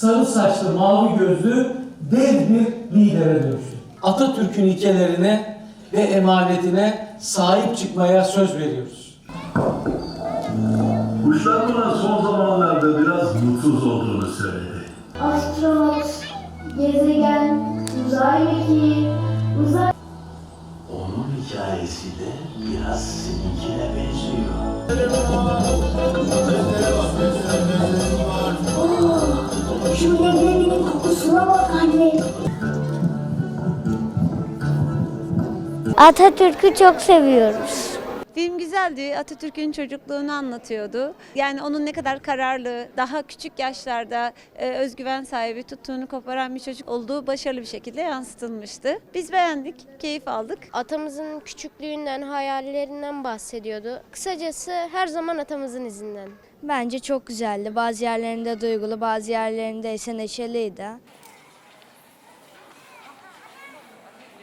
sarı saçlı, mavi gözlü dev bir lidere dönüştü. Atatürk'ün ilkelerine ve emanetine sahip çıkmaya söz veriyoruz. Kuşlar bana son zamanlarda biraz mutsuz olduğunu söyledi. Astronot, gezegen, uzay mekiği, uzay... Onun hikayesi de biraz seninkine benziyor. Atatürk'ü çok seviyoruz. Film güzeldi. Atatürk'ün çocukluğunu anlatıyordu. Yani onun ne kadar kararlı, daha küçük yaşlarda e, özgüven sahibi, tuttuğunu koparan bir çocuk olduğu başarılı bir şekilde yansıtılmıştı. Biz beğendik, keyif aldık. Atamızın küçüklüğünden, hayallerinden bahsediyordu. Kısacası her zaman atamızın izinden. Bence çok güzeldi. Bazı yerlerinde duygulu, bazı yerlerinde ise neşeliydi.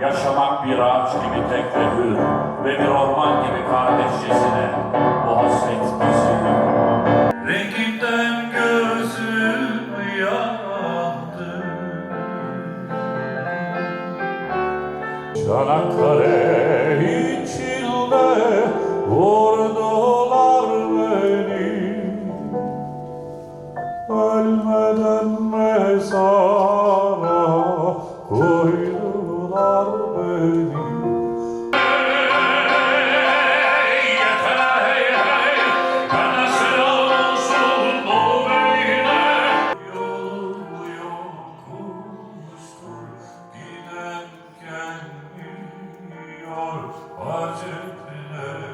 Yaşamak bir ağaç gibi tek ve hür Ve bir orman gibi kardeşçesine Bu hasret bizi. Renginden gözüm yandı Çanakkale içinde vurdular mezara koydular beni. Yeter hey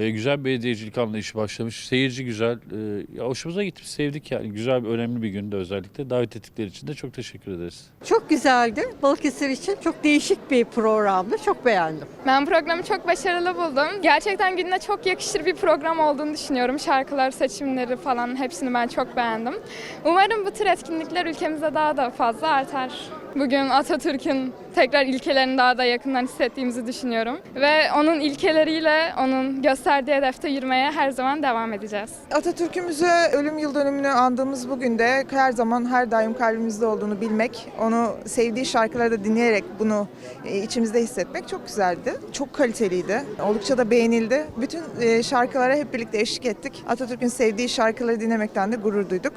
E, güzel bir belediyecilik anlayışı başlamış. Seyirci güzel. E, ya hoşumuza gitti. Sevdik yani. Güzel, bir önemli bir günde özellikle. Davet ettikleri için de çok teşekkür ederiz. Çok güzeldi. Balıkesir için çok değişik bir programdı. Çok beğendim. Ben programı çok başarılı buldum. Gerçekten gününe çok yakışır bir program olduğunu düşünüyorum. Şarkılar, seçimleri falan hepsini ben çok beğendim. Umarım bu tür etkinlikler ülkemizde daha da fazla artar. Bugün Atatürk'ün tekrar ilkelerini daha da yakından hissettiğimizi düşünüyorum. Ve onun ilkeleriyle, onun gösterdiği hedefte yürümeye her zaman devam edeceğiz. Atatürk'ümüze ölüm yıl dönümünü andığımız bugün de her zaman her daim kalbimizde olduğunu bilmek, onu sevdiği şarkıları da dinleyerek bunu e, içimizde hissetmek çok güzeldi. Çok kaliteliydi. Oldukça da beğenildi. Bütün e, şarkılara hep birlikte eşlik ettik. Atatürk'ün sevdiği şarkıları dinlemekten de gurur duyduk.